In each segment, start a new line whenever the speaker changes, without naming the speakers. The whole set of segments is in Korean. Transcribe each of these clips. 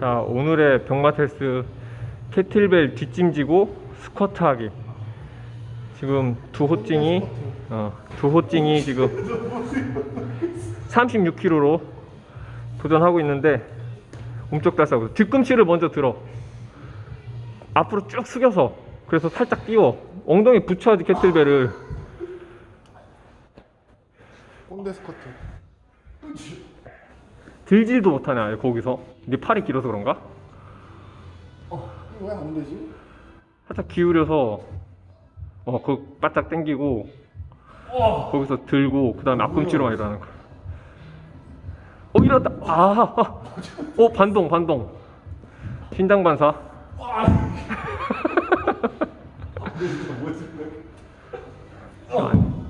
자 오늘의 병마 테스트 캐틀벨 뒷짐지고 스쿼트 하기. 지금 두 호찡이 어, 두 호찡이 지금 36kg로 도전하고 있는데 움쩍달싹 뒤꿈치를 먼저 들어. 앞으로 쭉 숙여서 그래서 살짝 띄워. 엉덩이 붙여야지 캐틀벨을.
꼰대 스커트.
들지도 못하네 아예 거기서. 네 팔이 길어서 그런가?
왜안 되지?
살짝 기울여서 어, 그 바짝 당기고 거기서 들고 그 다음에 앞꿈치로만 일어나는 거야 어 일어났다 아, 어 반동 반동. 신장 반사. 지금 안,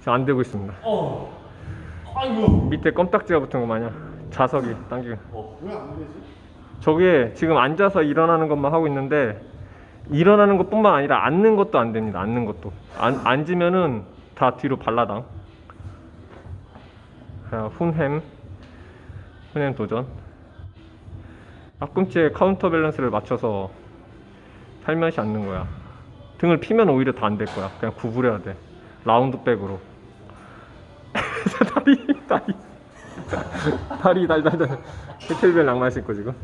지금 안 되고 있습니다. 밑에 껌딱지가 붙은 거 마냥 자석이 당기고
왜 안 되지?
저게 지금 앉아서 일어나는 것만 하고 있는데 일어나는 것뿐만 아니라 앉는 것도 안 됩니다. 앉는 것도 안, 앉으면은 다 뒤로 발라당. 자, 훈햄 훈햄 도전. 앞꿈치에 카운터 밸런스를 맞춰서 살며시 앉는 거야. 등을 피면 오히려 더안될 거야. 그냥 구부려야 돼. 라운드 백으로. 다리 다리 다리 다리 다리 다리. 캐틀벨 낭만 신고 지금.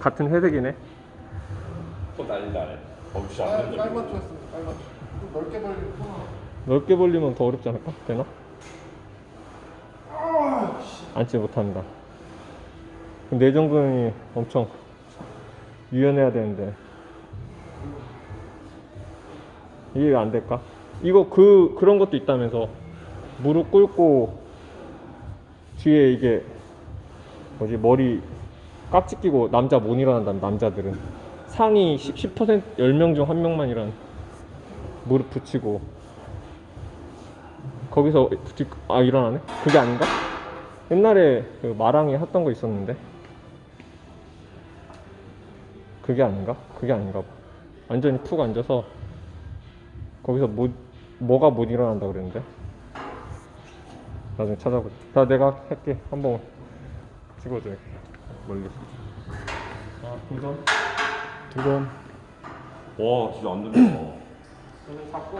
같은 회색이네.
또 난리 나네. 어우 씨,
안깔
된다.
깔맞춤했습니다. 깔맞춤. 좀 넓게 벌리면 편하.
넓게 벌리면 더 어렵지 않을까? 되나? 앉지 못합니다. 그럼 내전근이 엄청 유연해야 되는데 이게 왜안 될까? 이거 그 그런 것도 있다면서 무릎 꿇고 뒤에 이게 뭐지 머리 깍지 끼고 남자 못 일어난다는 남자들은 상위 10, 10% 10명 중 한 명만 일어나 무릎 붙이고 거기서 붙이 아 일어나네? 그게 아닌가? 옛날에 그 마랑이 했던 거 있었는데 그게 아닌가? 그게 아닌가 봐 완전히 푹 앉아서 거기서 못 뭐가 못 일어난다 그랬는데 나중에 찾아보자. 자 내가 할게. 한번 찍어줘 멀리. 자 동선?
두번
와, 진짜 안 된다.
손을 잡고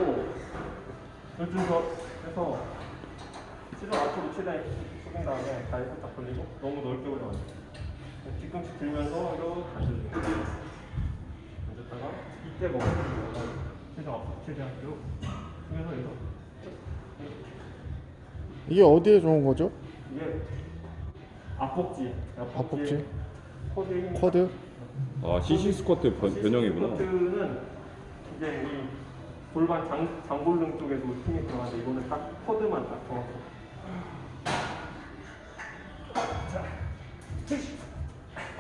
열준서 해서 시선 앞으로 최대한 숙인 다음에 다리 살짝 벌리고 너무 넓게 올려 앉아 뒤꿈치 들면서 이렇게 앉아주는 거야 앉았다가 이때 먹어 시선 앞으로 최대한 쭉 숙여서 이거
이게 어디에 좋은 거죠?
이게 앞복지
앞복지?
코드
쿼드?
아, CC 스쿼트 변, 변형이구나.
스쿼트는 이제 이 골반 장, 장골릉 쪽에도 힘이 들어가는데 이거는 딱 코드만 딱 정확히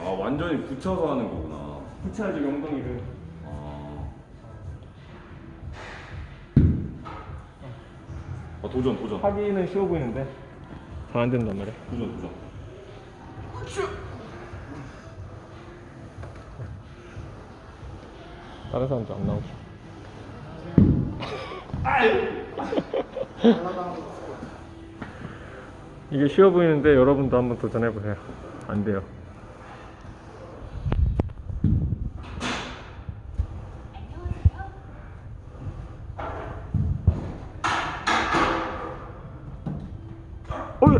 아, 완전히 붙여서 하는 거구나.
붙여야지 엉덩이를
도전, 도전.
하기는 쉬워 보이는데? 잘 안 된단 말이야.
도전, 도전.
다른 사람도 안 나오죠 이게 쉬워 보이는데 여러분도 한번 도전해 보세요. 안 돼요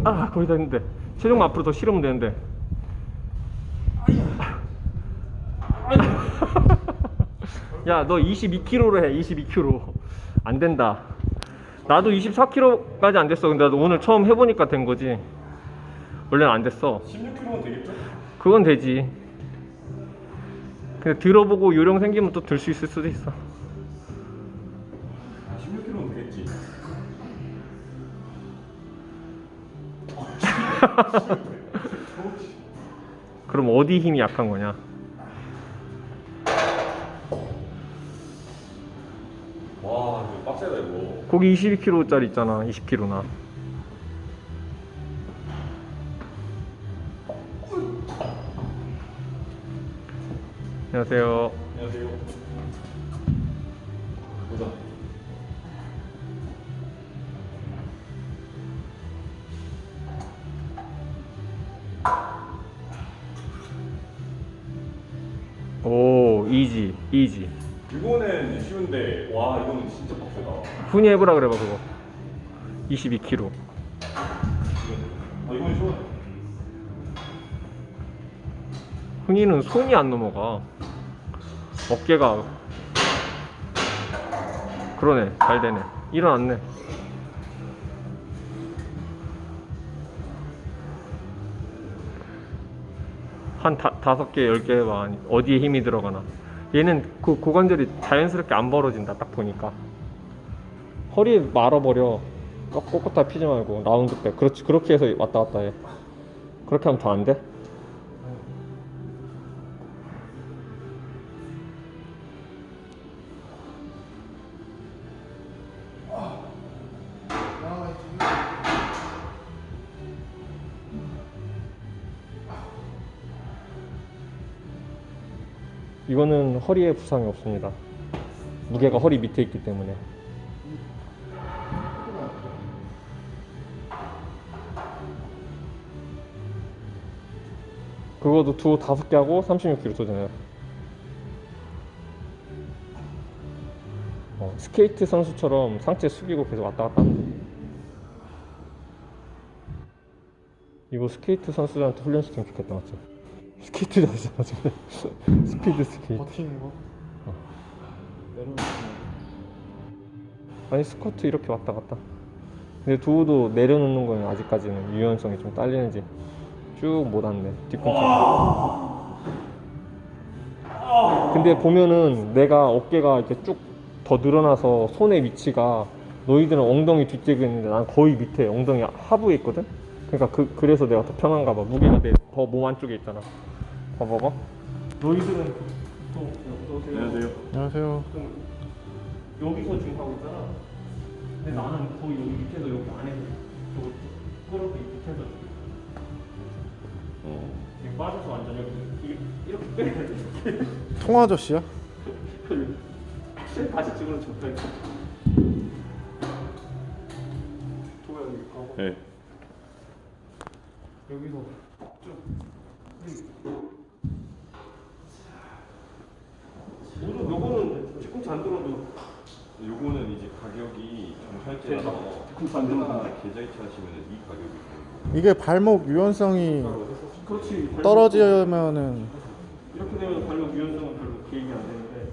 아 거의 다 했는데. 체중 앞으로 더 실으면 되는데. 야 너 22kg로 해 22kg 안 된다. 나도 24kg까지 안 됐어. 근데 나도 오늘 처음 해보니까 된 거지. 원래는 안 됐어.
16kg면 되겠죠?
그건 되지. 근데 들어보고 요령 생기면 또 들 수 있을 수도 있어 그럼 어디 힘이 약한 거냐?
와, 이거 빡세다, 이거.
거기 22kg짜리 있잖아 20kg나. 안녕하세요 이지.
이거는 쉬운데 와 이거는 진짜 빡세다.
훈이 해보라 그래봐 그거. 22kg
아 이건 쉬워.
훈이는 손이 안 넘어가. 어깨가 그러네 잘 되네. 일어났네. 한 다, 다섯 개, 열 개 해봐. 어디에 힘이 들어가나 얘는 그 고관절이 자연스럽게 안 벌어진다 딱 보니까. 허리 말아버려. 꺾- 꼿꼿하게 피지 말고 라운드 백. 그렇지 그렇게 해서 왔다 갔다 해. 그렇게 하면 더 안 돼? 이거는 허리에 부상이 없습니다. 무게가 허리 밑에 있기 때문에. 그거도 두 다섯 개 하고 36kg 도전해요. 어, 스케이트 선수처럼 상체 숙이고 계속 왔다 갔다 돼. 이거 스케이트 선수들한테 훈련시키면 좋겠다, 맞죠? 스케이트 자세잖아, 지금. 스피드 스케이트.
버티는 거. 내려오는
아니 스쿼트 이렇게 왔다 갔다 근데 두우도 내려놓는 건 아직까지는 유연성이 좀 딸리는지 쭉못 왔네 뒤꿈치 근데 보면은 내가 어깨가 이렇게 쭉 더 늘어나서 손의 위치가 너희들은 엉덩이 뒷쪽에 있는데 난 거의 밑에 엉덩이 하부에 있거든 그러니까 그, 그래서 내가 더 편한가 봐 무게가 내 더 몸 안쪽에 있잖아 봐봐봐 너희들은 또 어서오세요
안녕하세요.
안녕하세요.
여기서 지금 하고 있잖아. 근데 나는 거의 여기 밑에서 여기 안에서 저거 끌어도 밑에서
어.
이게 빠져서 완전 여기 이게 이렇게 빼야 돼.
통 아저씨야?
다시 찍으면 좋다. 도가 여기 가고
네.
여기서 쭉. 모두 들어도
요거는 이제 가격이 정찰제라서
안 들어도 돼.
계좌이체 하시면 이 가격이 있거든요.
이게 발목 유연성이
그렇지.
떨어지면은
이렇게 되면 발목 유연성은 별로 개입이 안 되는데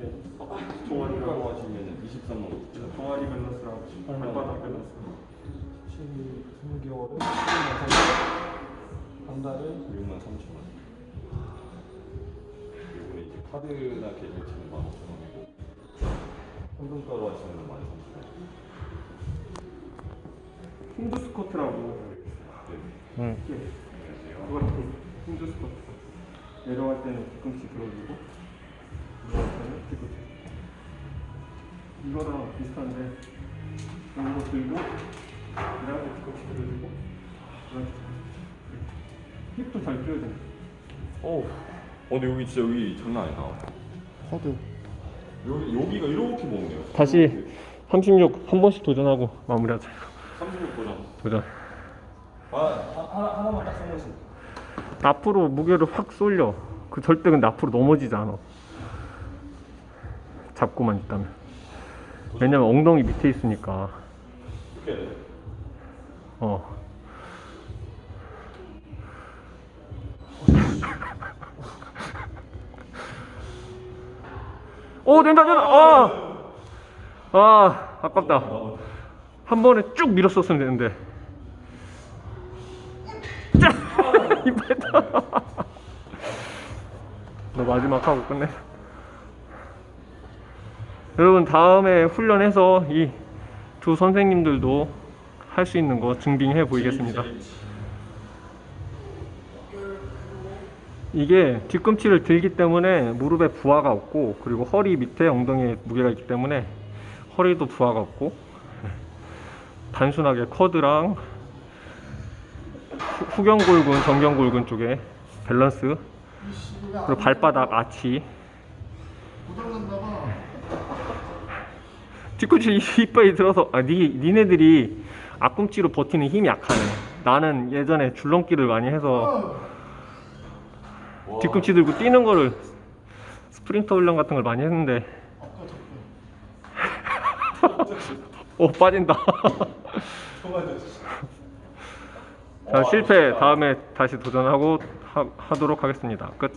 네. 어, 종아리라고
종아리라고 하시면 23만 5천.
종아리 밸런스랑 발바닥 밸런스
3개월에 한 달에
6만 3천 원. 카드나 계좌이체는 1만 5천 원이고 현금가로 하시면 1만 3천 원.
힌두 스쿼트라고
네.
응.
이렇게 그거 이렇게 힌두 스쿼트 내려갈 때는 뒤꿈치 들어주고 올라갈 때는 뒤꿈치 이거랑 비슷한데 이거 들고 이렇게 뒤꿈치 들어주고 이렇게 힙도 잘 끼워야 돼
어. 어 근데 여기 진짜 여기 장난 아니다.
허드.
여기 여기가 이렇게 먹네요.
다시 36 한 번씩 도전하고 마무리하자
36 도전.
도전
아 하나 하나만 딱 써보시면.
앞으로 무게를 확 쏠려. 그 절대 근데 앞으로 넘어지지 않아. 잡고만 있다면. 왜냐면 엉덩이 밑에 있으니까.
이렇게 해야 돼.
어. 오 된다 된다. 아. 아 아깝다. 한 번에 쭉 밀었었으면 되는데. 짜! 이빨다. 너 마지막 하고 끝내. 여러분 다음에 훈련해서 이 두 선생님들도 할 수 있는 거 증빙해 보이겠습니다. 이게 뒤꿈치를 들기 때문에 무릎에 부하가 없고 그리고 허리 밑에 엉덩이에 무게가 있기 때문에 허리도 부하가 없고 단순하게 커드랑 후- 후경골근, 정경골근 쪽에 밸런스 그리고 발바닥 아치 뒤꿈치 이빨이 들어서 아 니, 니네들이 앞꿈치로 버티는 힘이 약하네 나는 예전에 줄넘기를 많이 해서
와.
뒤꿈치 들고 뛰는 거를 스프린터 훈련 같은 걸 많이 했는데. 오 빠진다. 자 실패. 다음에 다시 도전하고 하, 하도록 하겠습니다. 끝